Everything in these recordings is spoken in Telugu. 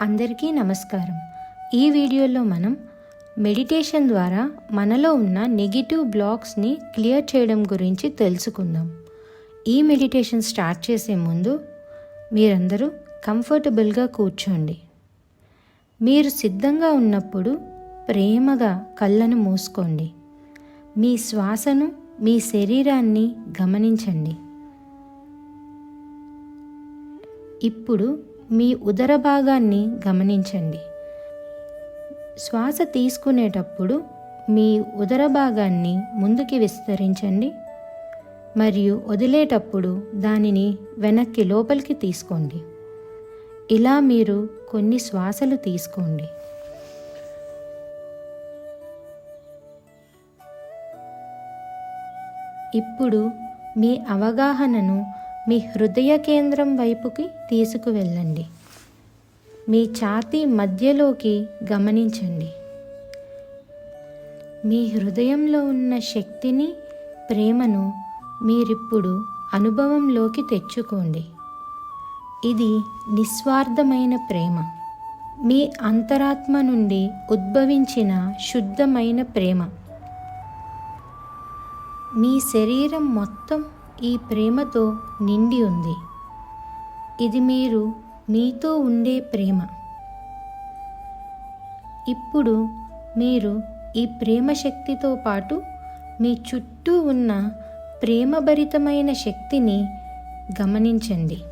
అందరికీ నమస్కారం. ఈ వీడియోలో మనం మెడిటేషన్ ద్వారా మనలో ఉన్న నెగిటివ్ బ్లాక్స్ని క్లియర్ చేయడం గురించి తెలుసుకుందాం. ఈ మెడిటేషన్ స్టార్ట్ చేసే ముందు మీరందరూ కంఫర్టబుల్గా కూర్చోండి. మీరు సిద్ధంగా ఉన్నప్పుడు ప్రేమగా కళ్ళను మూసుకోండి. మీ శ్వాసను మీ శరీరాన్ని గమనించండి. ఇప్పుడు మీ ఉదర భాగాన్ని గమనించండి. శ్వాస తీసుకునేటప్పుడు మీ ఉదర భాగాన్ని ముందుకి విస్తరించండి మరియు వదిలేటప్పుడు దానిని వెనక్కి లోపలికి తీసుకోండి. ఇలా మీరు కొన్ని శ్వాసలు తీసుకోండి. ఇప్పుడు మీ అవగాహనను మీ హృదయ కేంద్రం వైపుకి తీసుకువెళ్ళండి. మీ ఛాతీ మధ్యలోకి గమనించండి. మీ హృదయంలో ఉన్న శక్తిని ప్రేమను మీరిప్పుడు అనుభవంలోకి తెచ్చుకోండి. ఇది నిస్వార్థమైన ప్రేమ. మీ అంతరాత్మ నుండి ఉద్భవించిన శుద్ధమైన ప్రేమ. మీ శరీరం మొత్తం ఈ ప్రేమతో నిండి ఉంది. ఇది మీరు మీతో ఉండే ప్రేమ. ఇప్పుడు మీరు ఈ ప్రేమ శక్తితో పాటు మీ చుట్టూ ఉన్న ప్రేమభరితమైన శక్తిని గమనించండి.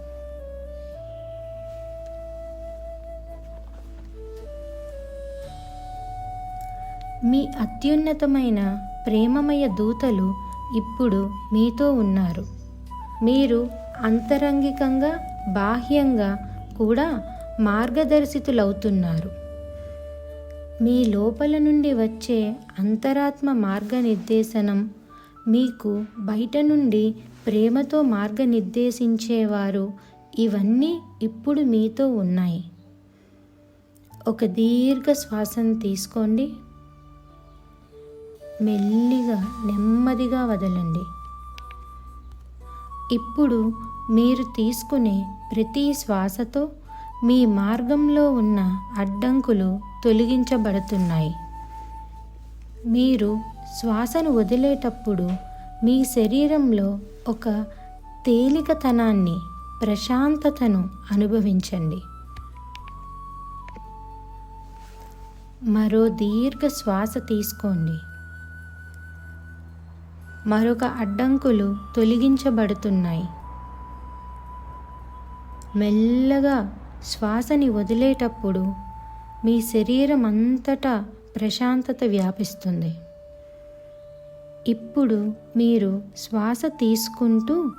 మీ అత్యున్నతమైన ప్రేమమయ దూతలు ఇప్పుడు మీతో ఉన్నారు. మీరు అంతరంగికంగా బాహ్యంగా కూడా మార్గదర్శితులవుతున్నారు. మీ లోపల నుండి వచ్చే అంతరాత్మ మార్గనిర్దేశనం మీకు బయట నుండి ప్రేమతో మార్గనిర్దేశించేవారు ఇవన్నీ ఇప్పుడు మీతో ఉన్నాయి. ఒక దీర్ఘ శ్వాసను తీసుకోండి. మెల్లిగా నెమ్మదిగా వదలండి. ఇప్పుడు మీరు తీసుకునే ప్రతి శ్వాసతో మీ మార్గంలో ఉన్న అడ్డంకులు తొలగించబడుతున్నాయి. మీరు శ్వాసను వదిలేటప్పుడు మీ శరీరంలో ఒక తేలికతనాన్ని ప్రశాంతతను అనుభవించండి. మరో దీర్ఘ శ్వాస తీసుకోండి. మరొక అడ్డంకులు తొలగించబడుతున్నాయి. మెల్లగా శ్వాసని వదిలేటప్పుడు మీ శరీరం అంతటా ప్రశాంతత వ్యాపిస్తుంది. ఇప్పుడు మీరు శ్వాస తీసుకుంటూ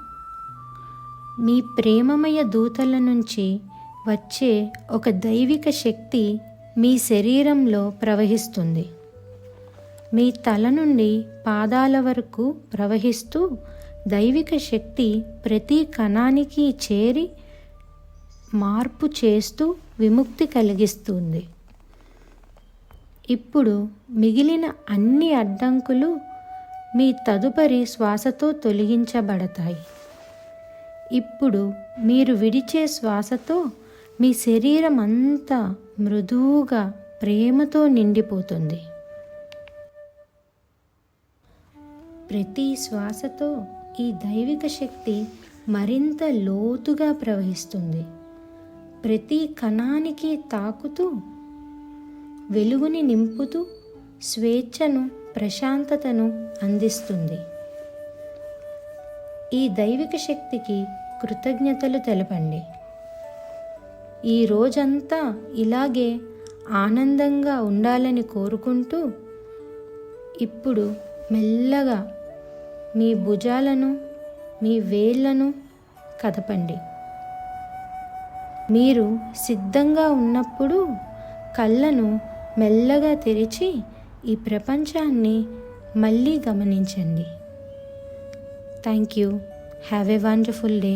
మీ ప్రేమమయ దూతల నుంచి వచ్చే ఒక దైవిక శక్తి మీ శరీరంలో ప్రవహిస్తుంది. మీ తల నుండి పాదాల వరకు ప్రవహిస్తూ దైవిక శక్తి ప్రతి కణానికి చేరి మార్పు చేస్తూ విముక్తి కలిగిస్తుంది. ఇప్పుడు మిగిలిన అన్ని అడ్డంకులు మీ తదుపరి శ్వాసతో తొలగించబడతాయి. ఇప్పుడు మీరు విడిచే శ్వాసతో మీ శరీరం అంతా మృదువుగా ప్రేమతో నిండిపోతుంది. ప్రతి శ్వాసతో ఈ దైవిక శక్తి మరింత లోతుగా ప్రవహిస్తుంది. ప్రతి కణానికి తాకుతూ వెలుగుని నింపుతూ స్వేచ్ఛను ప్రశాంతతను అందిస్తుంది. ఈ దైవిక శక్తికి కృతజ్ఞతలు తెలపండి. ఈ రోజంతా ఇలాగే ఆనందంగా ఉండాలని కోరుకుంటూ ఇప్పుడు మెల్లగా మీ భుజాలను మీ వేళ్ళను కదపండి. మీరు సిద్ధంగా ఉన్నప్పుడు కళ్ళను మెల్లగా తెరిచి ఈ ప్రపంచాన్ని మళ్ళీ గమనించండి. Thank you have a wonderful day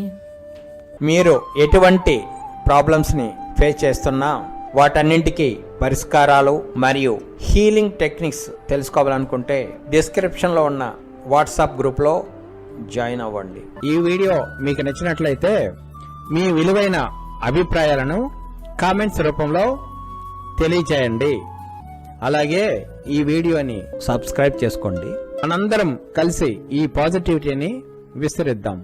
మీరు ఎటువంటి ప్రాబ్లమ్స్ని ఫేస్ చేస్తున్నా వాటన్నింటికి పరిష్కారాలు మరియు హీలింగ్ టెక్నిక్స్ తెలుసుకోవాలనుకుంటే డిస్క్రిప్షన్లో ఉన్న వాట్సాప్ గ్రూప్లో జాయిన్ అవ్వండి. ఈ వీడియో మీకు నచ్చినట్లయితే మీ విలువైన అభిప్రాయాలను కామెంట్స్ రూపంలో తెలియచేయండి. అలాగే ఈ వీడియోని సబ్స్క్రైబ్ చేసుకోండి. మనందరం కలిసి ఈ పాజిటివిటీని విస్తరిద్దాం.